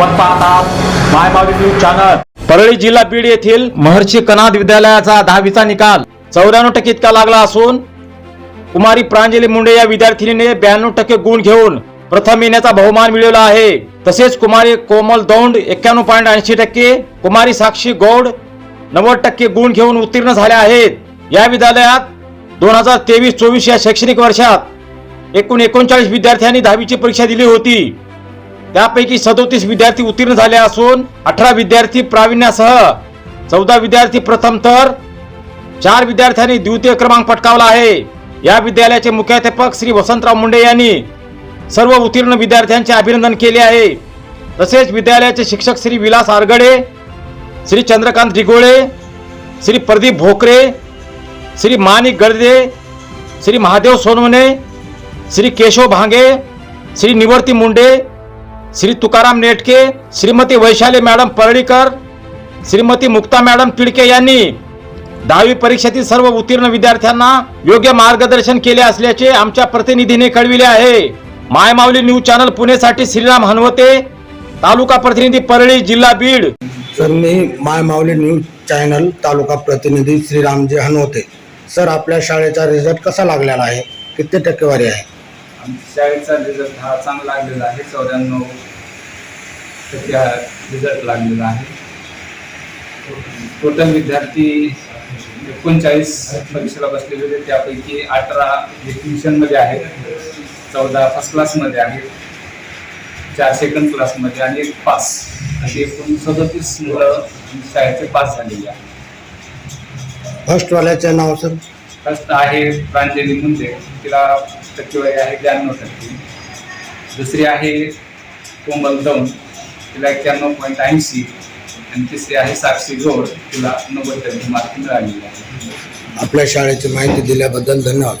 आपण पाहतात माय news channel. Parli जिल्हा बीड येथील महर्षी कनाद विद्यालयाचा दहावीचा निकाल चौऱ्याण्णव टक्के इतका लागला असून कुमारी प्रांजली मुंडे या विद्यार्थिनीने ब्याण्णव टक्के गुण घेऊन प्रथम येण्याचा बहुमान मिळवला आहे. तसेच कुमारी कोमल दौंड एक्क्याण्णव पॉईंट ऐंशी टक्के कुमारी साक्षी गौड नव्वद टक्के गुण घेऊन उत्तीर्ण झाल्या आहेत. या विद्यालयात दोन हजार तेवीस चोवीस या शैक्षणिक वर्षात एकूण एकोणचाळीस विद्यार्थ्यांनी दहावीची परीक्षा दिली होती. त्यापैकी सदोतीस विद्यार्थी उत्तीर्ण झाले असून अठरा विद्यार्थी प्रावीण्यासह चौदा विद्यार्थी प्रथम तर चार विद्यार्थ्यांनी द्वितीय क्रमांक पटकावला आहे. या विद्यालयाचे मुख्याध्यापक श्री वसंतराव मुंडे यांनी सर्व उत्तीर्ण विद्यार्थ्यांचे अभिनंदन केले आहे. तसेच विद्यालयाचे शिक्षक श्री विलास आरगडे श्री चंद्रकांत डिगोळे श्री प्रदीप भोकरे श्री माणिक गडदे श्री महादेव सोनवणे श्री केशव भांगे श्री निवर्ती मुंडे श्री तुकाराम नेटके श्रीमती वैशाली मॅडम परळीकर श्रीमती मुक्ता मॅडम तिडके यांनी दहावी परीक्षेतील सर्व उत्तीर्ण विद्यार्थ्यांना योग्य मार्गदर्शन केले असल्याचे आमच्या प्रतिनिधीने कळविले आहे. मायमावली न्यूज चॅनल पुणेसाठी श्रीराम हनवते तालुका प्रतिनिधी परळी जिल्हा बीड. सर मी मायमावली न्यूज चॅनल तालुका प्रतिनिधी श्रीरामजी हनवते. सर आपल्या शाळेचा रिझल्ट कसा लागलेला आहे? किती टक्केवारी आहे? आमच्या शाळेचा रिझल्ट हा चांगला लागलेला आहे. चौऱ्याण्णव टक्के हा रिझल्ट लागलेला आहे. टोटल विद्यार्थी एकोणचाळीस परीक्षेला बसलेले होते. त्यापैकी अठरा जे ट्युशनमध्ये आहेत. चौदा फर्स्ट क्लासमध्ये आहेत. चार सेकंड क्लासमध्ये आणि एक पास अशी एकूण सदतीस मुलं शाळेचे पास झालेली आहेत. फर्स्टवाल्याचं नाव सर फर्स्ट आहे प्रांजली मुंडे तिला टक्केवारी आहे ब्याण्णव टक्के. दुसरी आहे कोमल दौंड तिला एक्क्याण्णव पॉईंट ऐंशी. आणि तिसरी आहे साक्षी गौड तिला नव्वद टक्के मार्क मिळालेली आहे. आपल्या शाळेची माहिती दिल्याबद्दल धन्यवाद.